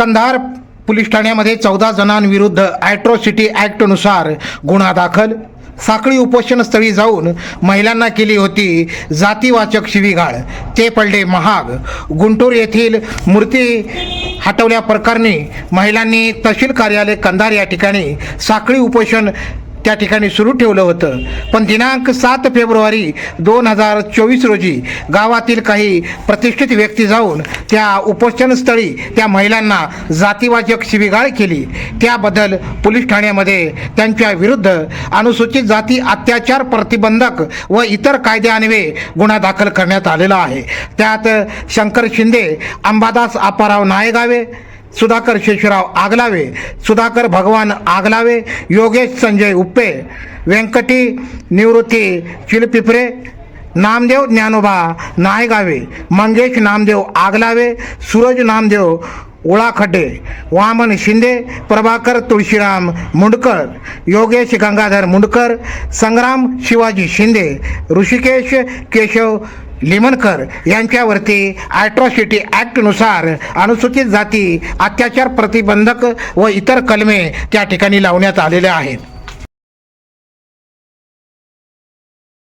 Kandhar police ठाण्यामध्ये चौदा जणांविरुद्ध ॲट्रॉसिटी ॲक्टनुसार गुन्हा दाखल. साखळी उपोषणस्थळी जाऊन महिलांना केली होती जातीवाचक शिवीगाळ. ते पडले महाग. गुंटूर येथील मूर्ती हटवल्या प्रकरणी महिलांनी तहसील कार्यालय कंधार या ठिकाणी साखळी उपोषण त्या ठिकाणी सुरू ठेवलं होतं. पण दिनांक सात फेब्रुवारी दोन हजार चोवीस रोजी गावातील काही प्रतिष्ठित व्यक्ती जाऊन त्या उपोषणस्थळी त्या महिलांना जातीवाचक शिवीगाळ केली. त्याबद्दल पोलीस ठाण्यामध्ये त्यांच्या विरुद्ध अनुसूचित जाती अत्याचार प्रतिबंधक व इतर कायद्यान्वये गुन्हा दाखल करण्यात आलेला आहे. त्यात शंकर शिंदे अंबादास आपाराव नायगावे सुधाकर शेषराव आगलावे सुधाकर भगवान आगलावे योगेश संजय उप्पे व्यंकटी निवृत्ती चिलपिपरे नामदेव ज्ञानोबा नायगावे मंगेश नामदेव आगलावे सूरज नामदेव उळाखड्डे वामन शिंदे प्रभाकर तुळशीराम मुंडकर योगेश गंगाधर मुंडकर संग्राम शिवाजी शिंदे ऋषिकेश केशव लिमणकर यांच्यावरती ॲट्रॉसिटी ॲक्टनुसार अनुसूचित जाती अत्याचार प्रतिबंधक व इतर कलमे त्या ठिकाणी लावण्यात आलेल्या आहेत.